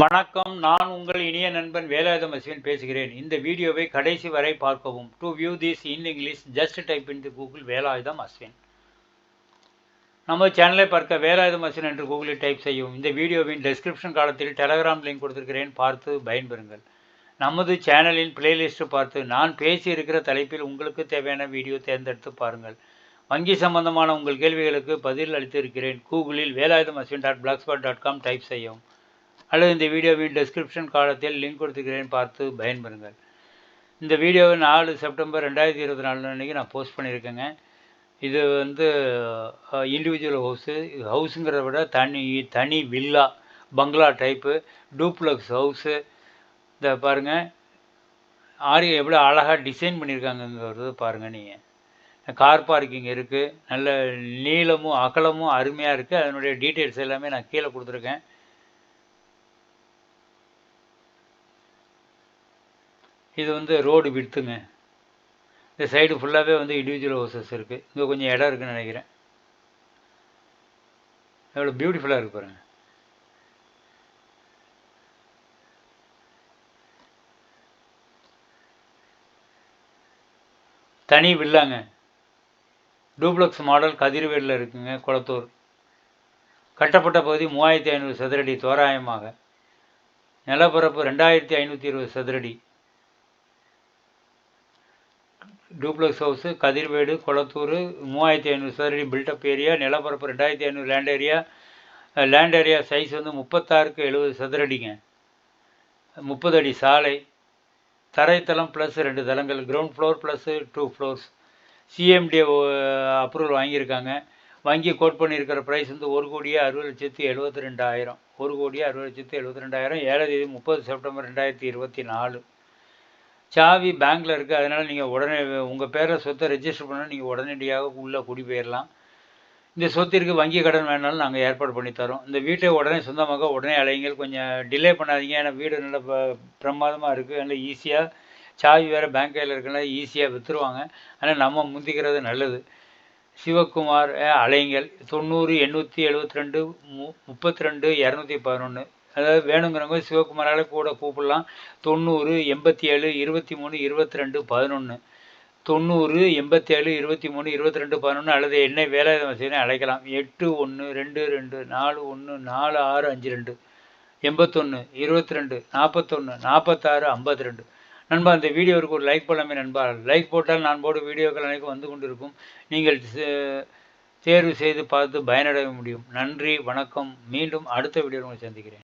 வணக்கம். நான் உங்கள் இனிய நண்பன் வேலாயுதம் அசிவன் பேசுகிறேன். இந்த வீடியோவை கடைசி வரை பார்க்கவும். To view this in English just type in the Google Velayudham Ashwin நம்ம சேனலை பார்க்க வேலாயுதம் அஸ்வின் என்று கூகுளில் டைப் செய்யவும். இந்த வீடியோவின் டெஸ்கிரிப்ஷன் காலத்தில் டெலகிராம் லிங்க் கொடுத்திருக்கிறேன். பார்த்து பயன்பெறுங்கள். நமது சேனலின் பிளேலிஸ்ட் பார்த்து நான் பேசியிருக்கிற தலைப்பில் உங்களுக்கு தேவையான வீடியோ தேர்ந்தெடுத்து பாருங்கள். வங்கி சம்பந்தமான உங்கள் கேள்விகளுக்கு பதில் அளித்திருக்கிறேன். கூகுளில் Velayudham Ashwin dot blogspot dot com type செய்யவும். அல்லது இந்த வீடியோவின் டெஸ்கிரிப்ஷன் காலத்தில் லிங்க் கொடுத்துக்கிறேன். பார்த்து பயன்பெறுங்கள். இந்த வீடியோவை நாலு செப்டம்பர் ரெண்டாயிரத்தி இருபத்தி நாலு அன்றைக்கி நான் போஸ்ட் பண்ணியிருக்கேங்க. இது வந்து இண்டிவிஜுவல் ஹவுஸு ஹவுஸுங்கிறத விட தனி தனி வில்லா பங்களா டைப்பு டூப்ளக்ஸ் ஹவுஸு இந்த பாருங்கள் ஆரி எவ்வளோ அழகாக டிசைன் பண்ணியிருக்காங்கங்கிறது பாருங்கள் நீங்கள் கார் பார்க்கிங் இருக்குது நல்ல நீளமும் அகலமும் அருமையாக இருக்குது அதனுடைய டீட்டெயில்ஸ் எல்லாமே நான் கீழே கொடுத்துருக்கேன். இது வந்து ரோடு விடுத்துங்க இந்த சைடு ஃபுல்லாகவே வந்து இண்டிவிஜுவல் ஹவுசஸ் இருக்குது இங்கே கொஞ்சம் இடம் இருக்குதுன்னு நினைக்கிறேன். எவ்வளோ பியூட்டிஃபுல்லாக இருக்கு பாருங்கள் தனி வில்லாங்க. டூப்ளக்ஸ் மாடல் கதிர்வேலில் இருக்குங்க குளத்தூர். கட்டப்பட்ட பகுதி மூவாயிரத்தி ஐநூறு சதுரடி தோராயமாக. நிலப்பரப்பு ரெண்டாயிரத்தி ஐநூற்றி இருபது சதுரடி. டூப்ளக்ஸ் ஹவுஸு கதிர்வேடு குளத்தூர் மூவாயிரத்தி ஐநூறு சதுரடி பில்டப் ஏரியா நிலப்பரப்பு ரெண்டாயிரத்தி ஐநூறு land area land area size வந்து முப்பத்தாறுக்கு எழுபது சதுரடிங்க. முப்பது அடி சாலை. தரைத்தளம் ப்ளஸ் ரெண்டு தளங்கள் ground floor plus two floors CMD approval வாங்கியிருக்காங்க. வங்கி கோட் பண்ணியிருக்கிற ப்ரைஸ் வந்து ஒரு கோடியே அறுபது லட்சத்து எழுபத்தி ரெண்டாயிரம். ஒரு கோடியே அறுபது லட்சத்து எழுபத்தி ரெண்டாயிரம். ஏழாம் தேதி முப்பது செப்டம்பர் ரெண்டாயிரத்தி இருபத்தி நாலு. சாவி பேங்க்கில் இருக்குது அதனால் நீங்கள் உடனே உங்கள் பேரில் சொத்தை ரெஜிஸ்டர் பண்ணால் நீங்கள் உடனடியாக உள்ளே குடி போயிடலாம் இந்த சொத்திற்கு வங்கி கடன் வேணாலும் நாங்கள் ஏற்பாடு பண்ணி தரோம். இந்த வீட்டை உடனே சொந்தமாக உடனே அலைங்கள் கொஞ்சம் டிலே பண்ணாதீங்க. ஏன்னா வீடு நல்ல பிரமாதமாக இருக்குது நல்ல ஈஸியாக சாவி வேறு பேங்க் கையில் இருக்கனால ஈஸியாக விற்றுருவாங்க ஆனால் நம்ம முந்திக்கிறது நல்லது. சிவகுமார் அலைங்கள் தொண்ணூறு எண்ணூற்றி எழுபத்தி ரெண்டு மு முப்பத்தி ரெண்டு இரநூத்தி பதினொன்று அதாவது வேணுங்கிறவங்க சிவகுமாரால் கூட கூப்பிடலாம். தொண்ணூறு எண்பத்தி ஏழு இருபத்தி மூணு இருபத்தி ரெண்டு பதினொன்று தொண்ணூறு எண்பத்தி ஏழு இருபத்தி மூணு இருபத்தி ரெண்டு பதினொன்று அல்லது என்னை வேலை வசதினு அழைக்கலாம். எட்டு ஒன்று ரெண்டு ரெண்டு நாலு ஒன்று நாலு ஆறு அஞ்சு ரெண்டு. எண்பத்தொன்று இருபத்தி ரெண்டு நாற்பத்தொன்று நாற்பத்தாறு ஐம்பத்தி ரெண்டு நண்பா இந்த வீடியோவுக்கு ஒரு லைக் போடலாமே நண்பா. லைக் போட்டால் நான் போடும் வீடியோக்கள் அனைத்து வந்து கொண்டிருக்கும். நீங்கள் தேர்வு செய்து பார்த்து பயனடைய முடியும். நன்றி வணக்கம். மீண்டும் அடுத்த வீடியோவில் உங்களை சந்திக்கிறேன்.